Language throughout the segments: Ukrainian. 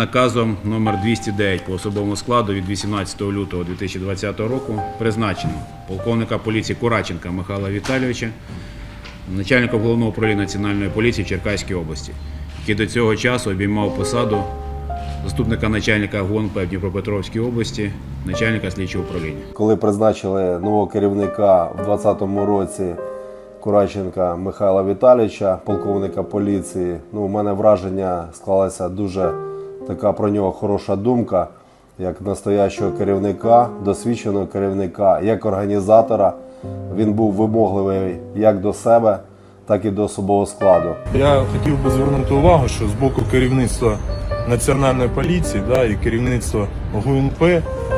наказом номер 209 по особовому складу від 18 лютого 2020 року призначено полковника поліції Кураченка Михайла Віталійовича, начальника головного управління Національної поліції в Черкаській області, який до цього часу обіймав посаду заступника начальника ГУНП в Дніпропетровській області, начальника слідчого управління. Коли призначили нового керівника в 2020 році Кураченка Михайла Віталійовича, полковника поліції, ну, у мене враження склалася дуже така про нього хороша думка, як настоящого керівника, досвідченого керівника, як організатора. Він був вимогливий як до себе, так і до особового складу. Я хотів би звернути увагу, що з боку керівництва Національної поліції да, і керівництва ГУНП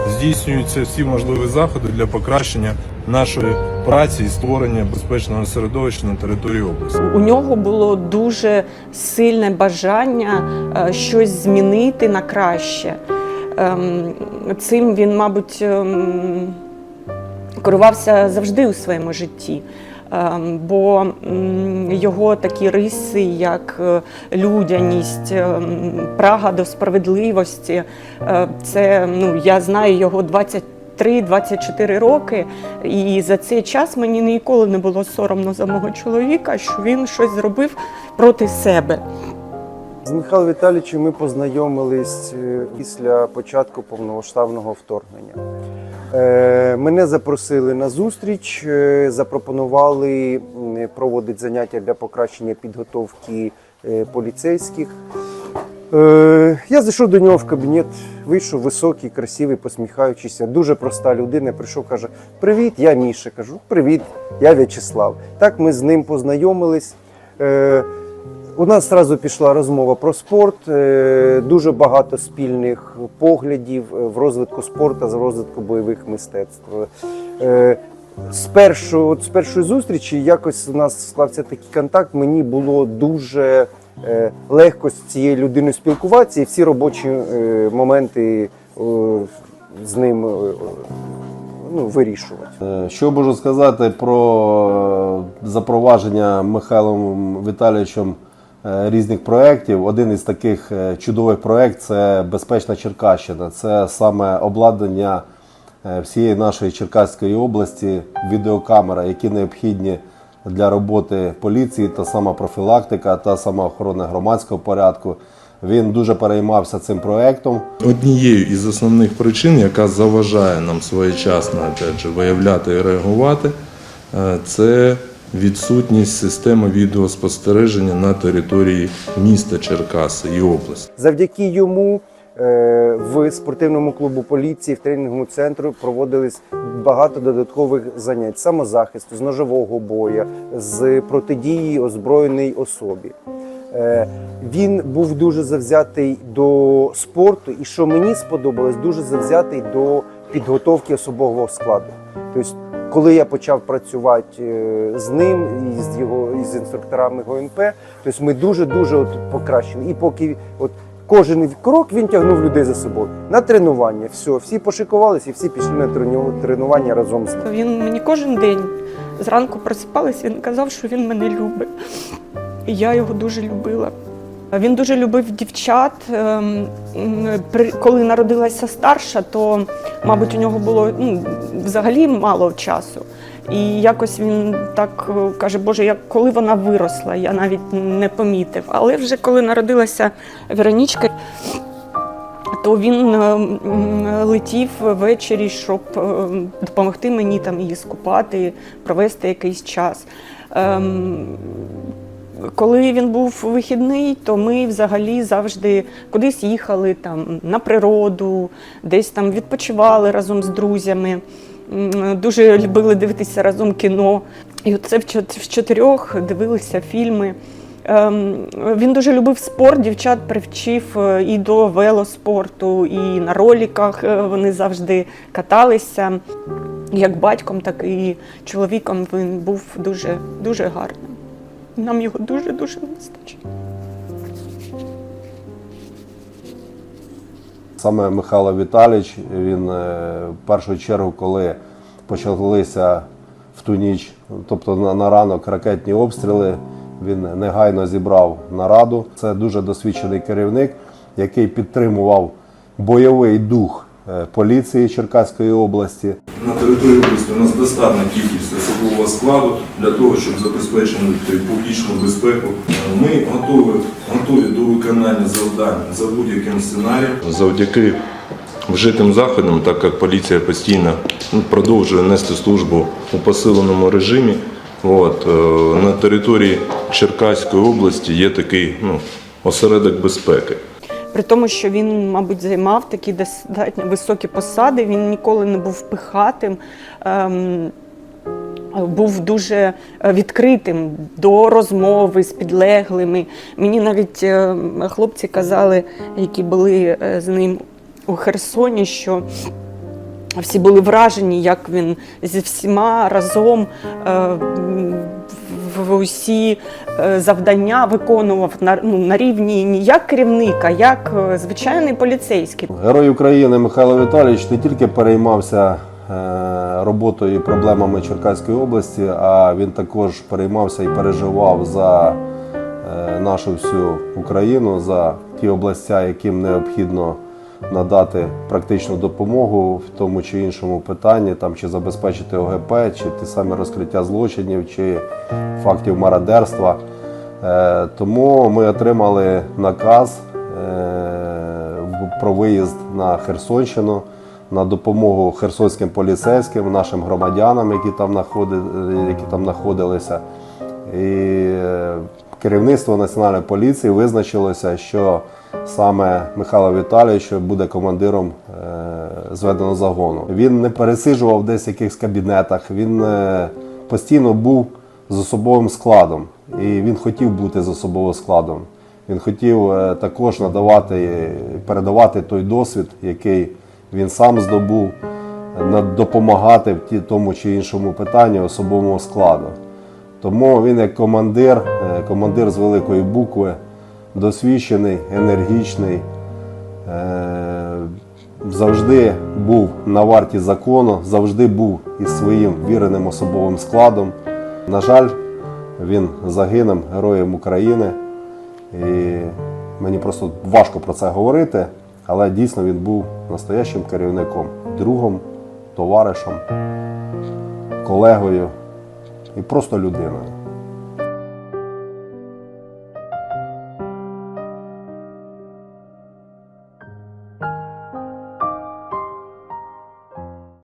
здійснюються всі можливі заходи для покращення нашої праці і створення безпечного середовища на території області. У нього було дуже сильне бажання е, щось змінити на краще. Ем, Цим він, мабуть, ем, керувався завжди у своєму житті. Ем, Бо його такі риси, як е, людяність, прага до справедливості, е, це ну, я знаю його 23-24 роки, і за цей час мені ніколи не було соромно за мого чоловіка, що він щось зробив проти себе. З Михайлом Віталійовичем ми познайомились е, після початку повномасштабного вторгнення. Е, Мене запросили на зустріч, е, запропонували проводити заняття для покращення підготовки поліцейських. Е, Я зайшов до нього в кабінет, вийшов високий, красивий, посміхаючийся. Дуже проста людина. Прийшов, каже: Привіт, я Міша. Кажу, привіт, я В'ячеслав. Так ми з ним познайомились. Е, У нас одразу пішла розмова про спорт, е, дуже багато спільних поглядів в розвитку спорту, в розвитку бойових мистецтв. З першої, от з першої зустрічі якось у нас склався такий контакт. Мені було дуже легко з цією людиною спілкуватися, і всі робочі е, моменти е, з ним е, ну, вирішувати. Е, Що можу сказати про е, запровадження Михайлом Віталійовичем е, різних проєктів. Один із таких е, чудових проєктів це Безпечна Черкащина. Це саме обладнання е, всієї нашої Черкаської області, відеокамера, які необхідні для роботи поліції, та сама профілактика, та сама охорона громадського порядку. Він дуже переймався цим проєктом. Однією із основних причин, яка заважає нам своєчасно опять же, виявляти і реагувати, е, це відсутність системи відеоспостереження на території міста Черкаси і області. Завдяки йому в спортивному клубу поліції, в тренінговому центру проводились багато додаткових занять самозахисту, з ножового бою, з протидії озброєній особі. Е, Він був дуже завзятий до спорту, і що мені сподобалось, дуже завзятий до підготовки особового складу. Тобто, коли я почав працювати е, з ним і з його і інструкторами ГОНП, тобто ми дуже дуже от покращили. І поки от кожен крок він тягнув людей за собою на тренування. Все, всі пошикувалися і всі пішли на трену- тренування разом з ним. Він мені кожен день зранку просипалась, він казав, що він мене любить. І я його дуже любила. Він дуже любив дівчат. Ем, Коли народилася старша, то, мабуть, у нього було ну, взагалі мало часу. І якось він так е, каже, Боже, як коли вона виросла, я навіть не помітив. Але вже коли народилася Веронічка, то він е, летів ввечері, щоб е, допомогти мені там її скупати, провести якийсь час. Ем, Коли він був вихідний, то ми взагалі завжди кудись їхали там на природу, десь там відпочивали разом з друзями. Дуже любили дивитися разом кіно. І оце в чотирьох дивилися фільми. Ем, Він дуже любив спорт, дівчат привчив е, і до велоспорту, і на роліках е, вони завжди каталися. Як батьком, так і чоловіком він був дуже, дуже гарним. Нам його дуже-дуже не вистачить. Саме Михайло Віталіч, він е, в першу чергу, коли почалися в ту ніч, тобто на, ранок ракетні обстріли, він негайно зібрав нараду. Це дуже досвідчений керівник. який підтримував бойовий дух е, поліції Черкаської області. На території області у нас достатня кількість особового складу для того, щоб забезпечити публічну безпеку. Ми готові, готові до виконання завдань за будь-яким сценарієм. Завдяки вжитим заходам, так як поліція постійно продовжує нести службу у посиленому режимі. От, е, на території Черкаської області є такий ну, осередок безпеки. При тому, що він, мабуть, займав такі достатньо високі посади, він ніколи не був пихатим. Ем, був дуже е, відкритим до розмови з підлеглими. Мені навіть е, хлопці казали, які були е, з ним у Херсоні, що всі були вражені, як він зі всіма разом усі е, завдання виконував на, ну, на рівні не як керівник, а як е, звичайний поліцейський. Герой України Михайло Віталійович не тільки переймався е, роботою і проблемами Черкаської області, а він також переймався і переживав за нашу всю Україну, за ті областя, яким необхідно надати практичну допомогу в тому чи іншому питанні, там чи забезпечити ОГП, чи ті самі розкриття злочинів, чи фактів мародерства. Е, Тому ми отримали наказ е, про виїзд на Херсонщину на допомогу херсонським поліцейським, нашим громадянам, які там, там знаходилися. І е, керівництво Національної поліції визначилося, що саме Михайло Віталійович буде командиром е, зведеного загону. Він не пересиджував десь в якихось кабінетах, він е, постійно був з особовим складом. І він хотів бути з особовим складом. Він хотів е, також надавати, передавати той досвід, який він сам здобув, допомагати в тому чи іншому питанні особовому складу. Тому він як командир, командир з великої букви, досвідчений, енергічний, е, завжди був на варті закону, завжди був із своїм віреним особовим складом. На жаль, він загинув героєм України. І мені просто важко про це говорити, але дійсно він був настоящим керівником, другом, товаришем, колегою і просто людиною.